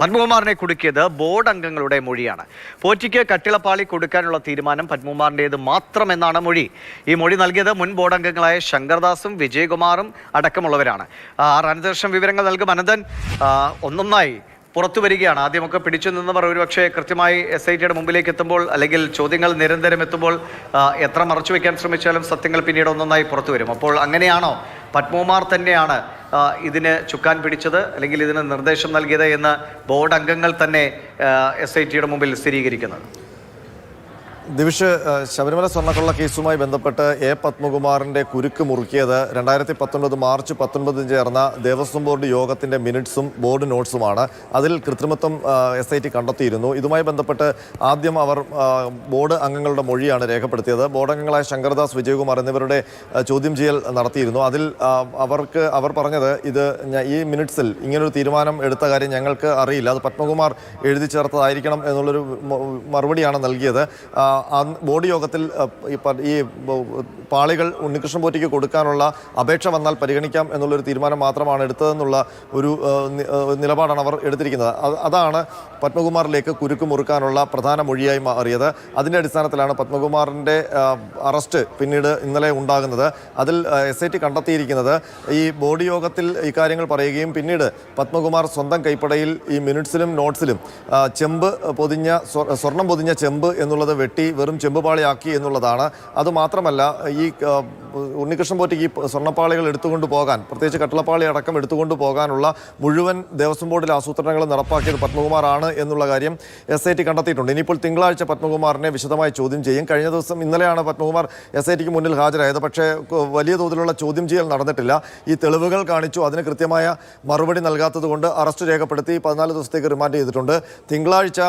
പത്മകുമാറിനെ കുടുക്കിയത് board അംഗങ്ങളുടെ മൊഴിയാണ്. പോറ്റിക്ക് കട്ടിളപ്പാളി കൊടുക്കാനുള്ള തീരുമാനം പത്മകുമാറിന്റേത് മാത്രമെന്നാണ് മൊഴി. ഈ മൊഴി നൽകിയത് മുൻ ബോർഡ് അംഗങ്ങളായ ശങ്കർദാസും വിജയകുമാറും അടക്കമുള്ളവരാണ്. ആ, ആർ അനന്തകൃഷ്ണൻ വിവരങ്ങൾ നൽകും. അനന്തൻ ഒന്നൊന്നായി പുറത്തു വരികയാണ് ആദ്യമൊക്കെ പിടിച്ചു നിന്നവർ ഒരുപക്ഷെ കൃത്യമായി എസ് ഐ ടിയുടെ മുമ്പിലേക്ക് എത്തുമ്പോൾ അല്ലെങ്കിൽ ചോദ്യങ്ങൾ നിരന്തരം എത്തുമ്പോൾ എത്ര മറച്ചു വയ്ക്കാൻ ശ്രമിച്ചാലും സത്യങ്ങൾ പിന്നീട് ഒന്നൊന്നായി പുറത്തു വരും അപ്പോൾ അങ്ങനെയാണോ? പത്മകുമാർ തന്നെയാണ് ഇതിന് ചുക്കാൻ പിടിച്ചത് അല്ലെങ്കിൽ ഇതിന് നിർദ്ദേശം നൽകിയത് എന്ന് ബോർഡ് അംഗങ്ങൾ തന്നെ എസ് ഐ ടിയുടെ മുമ്പിൽ സ്ഥിരീകരിക്കുന്നത്. ദിവിഷ് ശബരിമല സ്വർണക്കൊള്ള കേസുമായി ബന്ധപ്പെട്ട് എ പത്മകുമാറിന്റെ കുരുക്ക് മുറുക്കിയത് രണ്ടായിരത്തി പത്തൊൻപത് മാർച്ച് പത്തൊൻപതിന് ചേർന്ന ദേവസ്വം ബോർഡ് യോഗത്തിന്റെ മിനിറ്റ്സും ബോർഡ് നോട്ട്സുമാണ്. അതിൽ കൃത്രിമത്വം എസ് ഐ ടി കണ്ടെത്തിയിരുന്നു. ഇതുമായി ബന്ധപ്പെട്ട് ആദ്യം അവർ ബോർഡ് അംഗങ്ങളുടെ മൊഴിയാണ് രേഖപ്പെടുത്തിയത്. ബോർഡ് അംഗങ്ങളായ ശങ്കർദാസ് വിജയകുമാർ എന്നിവരുടെ ചോദ്യം ചെയ്യൽ നടത്തിയിരുന്നു. അതിൽ അവർക്ക് അവർ പറഞ്ഞത് ഇത് ഈ മിനിറ്റ്സിൽ ഇങ്ങനൊരു തീരുമാനം എടുത്ത കാര്യം ഞങ്ങൾക്ക് അറിയില്ല. അത് പത്മകുമാർ എഴുതി ചേർത്തതായിരിക്കണം എന്നുള്ളൊരു മറുപടിയാണ് നൽകിയത്. ബോർഡ് യോഗത്തിൽ ഈ പാളികൾ ഉണ്ണികൃഷ്ണൻ പോറ്റിക്ക് കൊടുക്കാനുള്ള അപേക്ഷ വന്നാൽ പരിഗണിക്കാം എന്നുള്ളൊരു തീരുമാനം മാത്രമാണ് എടുത്തതെന്നുള്ള ഒരു നിലപാടാണ് അവർ എടുത്തിരിക്കുന്നത്. അതാണ് പത്മകുമാറിലേക്ക് കുരുക്ക് മുറുക്കാനുള്ള പ്രധാന മൊഴിയായി മാറിയത് അതിന്റെ അടിസ്ഥാനത്തിലാണ് പത്മകുമാറിന്റെ അറസ്റ്റ് പിന്നീട് ഇന്നലെ ഉണ്ടാകുന്നത്. അതിൽ എസ് ഐ ടി കണ്ടെത്തിയിരിക്കുന്നത് ഈ ബോർഡ് യോഗത്തിൽ ഇക്കാര്യങ്ങൾ പറയുകയും പിന്നീട് പത്മകുമാർ സ്വന്തം കൈപ്പടയിൽ ഈ മിനിറ്റ്സിലും നോട്ട്സിലും ചെമ്പ് പൊതിഞ്ഞ സ്വ- സ്വർണം പൊതിഞ്ഞ ചെമ്പ് എന്നുള്ളത് വെട്ടി വെറും ചെമ്പുപാളിയാക്കി എന്നുള്ളതാണ്. അതുമാത്രമല്ല ഈ ഉണ്ണികൃഷ്ണൻ പോറ്റിക്ക് ഈ സ്വർണപ്പാളികൾ എടുത്തുകൊണ്ട് പോകാൻ പ്രത്യേകിച്ച് കട്ടളപ്പാളി അടക്കം എടുത്തുകൊണ്ട് പോകാനുള്ള മുഴുവൻ ദേവസ്വം ബോർഡിലെ ആസൂത്രണങ്ങൾ നടപ്പാക്കിയത് പത്മകുമാറാണ് എന്നുള്ള കാര്യം എസ് ഐ ടി കണ്ടെത്തിയിട്ടുണ്ട്. ഇനിയിപ്പോൾ തിങ്കളാഴ്ച പത്മകുമാറിനെ വിശദമായി ചോദ്യം ചെയ്യും. കഴിഞ്ഞ ദിവസം ഇന്നലെയാണ് പത്മകുമാർ എസ് ഐ ടിക്ക് മുന്നിൽ ഹാജരായത്. പക്ഷേ വലിയ തോതിലുള്ള ചോദ്യം ചെയ്യൽ നടന്നിട്ടില്ല. ഈ തെളിവുകൾ കാണിച്ചു. അതിന് കൃത്യമായ മറുപടി നൽകാത്തതുകൊണ്ട് അറസ്റ്റ് രേഖപ്പെടുത്തി പതിനാല് ദിവസത്തേക്ക് റിമാൻഡ് ചെയ്തിട്ടുണ്ട്. തിങ്കളാഴ്ച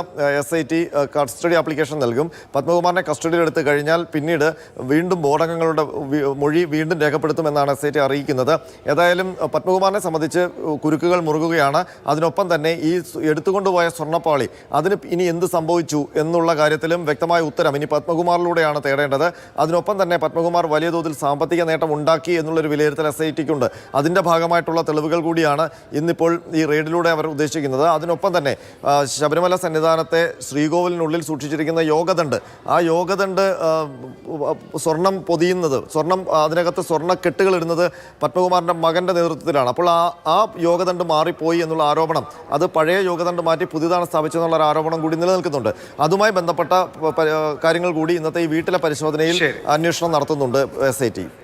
S I T custody application നൽകും. പത്മകുമാറിനെ കസ്റ്റഡിയിൽ എടുത്തു കഴിഞ്ഞാൽ പിന്നീട് വീണ്ടും ബോർഡംഗങ്ങളുടെ മൊഴി വീണ്ടും രേഖപ്പെടുത്തുമെന്നാണ് എസ് ഐ ടി അറിയിക്കുന്നത്. ഏതായാലും പത്മകുമാറിനെ സംബന്ധിച്ച് കുരുക്കുകൾ മുറുകുകയാണ്. അതിനൊപ്പം തന്നെ ഈ എടുത്തുകൊണ്ടുപോയ സ്വർണപ്പാളി അതിന് ഇനി എന്ത് സംഭവിച്ചു എന്നുള്ള കാര്യത്തിലും വ്യക്തമായ ഉത്തരം ഇനി പത്മകുമാറിലൂടെയാണ് തേടേണ്ടത്. അതിനൊപ്പം തന്നെ പത്മകുമാർ വലിയ തോതിൽ സാമ്പത്തിക നേട്ടം ഉണ്ടാക്കി എന്നുള്ളൊരു വിലയിരുത്തൽ എസ് ഐ ടിക്കുണ്ട് അതിന്റെ ഭാഗമായിട്ടുള്ള തെളിവുകൾ കൂടിയാണ് ഇന്നിപ്പോൾ ഈ റെയ്ഡിലൂടെ അവർ ഉദ്ദേശിക്കുന്നത്. അതിനൊപ്പം തന്നെ ശബരിമല സന്നിധാനത്തെ ശ്രീകോവിലിനുള്ളിൽ സൂക്ഷിച്ചിരിക്കുന്ന യോഗദണ്ഡ്. ആ യോഗദണ്ഡ് സ്വർണം പൊതിയുന്നത് സ്വർണം അതിനകത്ത് സ്വർണക്കെട്ടുകൾ ഇടുന്നത് പത്മകുമാറിന്റെ മകന്റെ നേതൃത്വത്തിലാണ്. അപ്പോൾ ആ ആ യോഗദണ്ഡ് മാറിപ്പോയി എന്നുള്ള ആരോപണം അത് പഴയ യോഗദണ്ഡ് മാറ്റി പുതിയതാണ് സ്ഥാപിച്ചതെന്നുള്ള ഒരു ആരോപണം കൂടി നിലനിൽക്കുന്നുണ്ട്. അതുമായി ബന്ധപ്പെട്ട കാര്യങ്ങൾ കൂടി ഇന്നത്തെ ഈ വീട്ടിലെ പരിശോധനയിൽ അന്വേഷണം നടത്തുന്നുണ്ട് എസ് ഐ ടി.